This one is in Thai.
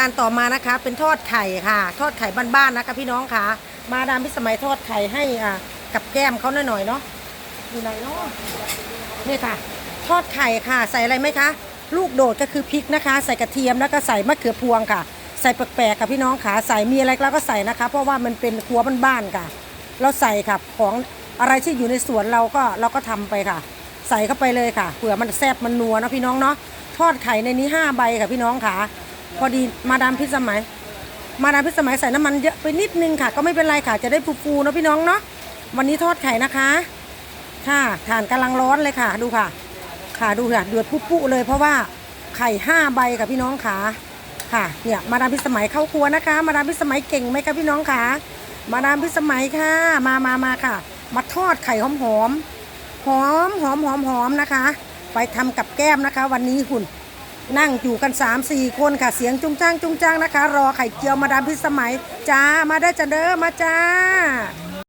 การต่อมานะคะ เป็นทอดไข่ค่ะ ทอดไข่บ้านๆนะคะพี่น้องค่ะ มาดามพิสมัยทอดไข่ให้อ่ากับแก้มเขาหน่อยๆเนาะอยู่ไหนเนาะนี่ค่ะ ทอดไข่ค่ะ ใส่อะไรไหมคะ ลูกโดดก็คือพริกนะคะ ใส่กระเทียมแล้วก็ใส่มะเขือพวงค่ะ ใส่แปลกๆค่ะพี่น้องค่ะใส่มีอะไรแล้วก็ใส่นะคะ เพราะว่ามันเป็นครัวบ้านๆค่ะ เราใส่ค่ะของอะไรที่อยู่ในสวนเราก็เราก็ทำไปค่ะ ใส่เข้าไปเลยค่ะเผื่อมันแซ่บมันนัวนะพี่น้องเนาะทอดไข่ในนี้ห้าใบค่ะพี่น้องค่ะ พอดีมาดามพิสมัย มาดามพิสมัยใส่น้ำมันเยอะไปนิดนึงค่ะ ก็ไม่เป็นไรค่ะจะได้ฟูๆนะพี่น้องเนาะวันนี้ทอดไข่นะคะ ค่ะถ่านกำลังร้อนเลยค่ะ ดูค่ะ ค่ะดูค่ะเดือดปุ๊ๆเลย เพราะว่าไข่ห้าใบค่ะพี่น้องค่ะค่ะเนี่ยมาดามพิสมัยเข้าครัวนะคะ มาดามพิสมัยเก่งไหมคะพี่น้องค่ะ มาดามพิสมัยค่ะ มามามาค่ะ มาทอดไข่หอมหอมหอมหอมหอมหอมนะคะ ไปทำกับแก้มนะคะ วันนี้คุณ นั่งอยู่กัน3 4คนค่ะ เสียงจุงจ้างจุงจ้างนะคะ รอไข่เจียวมาดามพิสมัยจ้ามาได้จะเด้อมาจ้า